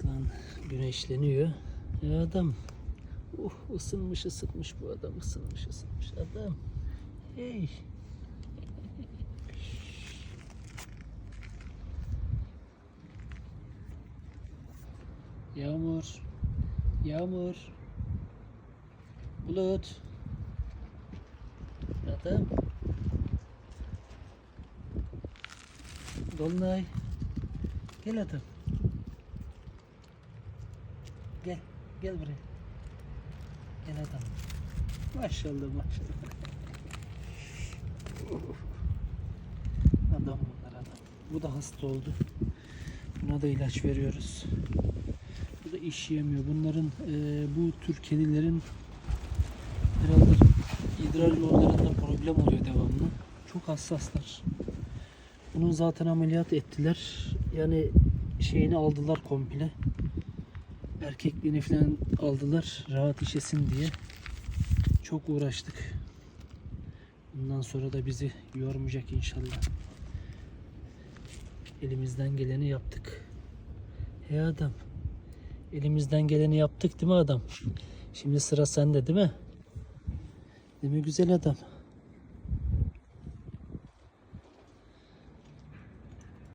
Aslan güneşleniyor. Ya adam. Uh ısınmış ısınmış bu adam ısınmış ısınmış adam. Hey. Yağmur. Yağmur. Bulut. Adam. Dolunay. Gel adam. Gel. Gel buraya. Gel adam. Maşallah maşallah. adam bunlar adam. Bu da hasta oldu. Buna da ilaç veriyoruz. Bu da iş yemiyor. Bunların eee, bu tür kedilerin herhalde idrar yollarında problem oluyor devamlı. Çok hassaslar. Bunun zaten ameliyat ettiler. Yani şeyini aldılar komple. Erkekliğini falan aldılar rahat işesin diye. Çok uğraştık. Bundan sonra da bizi yormayacak inşallah. Elimizden geleni yaptık. Hey adam. Elimizden geleni yaptık değil mi adam? Şimdi sıra sende değil mi? Değil mi güzel adam?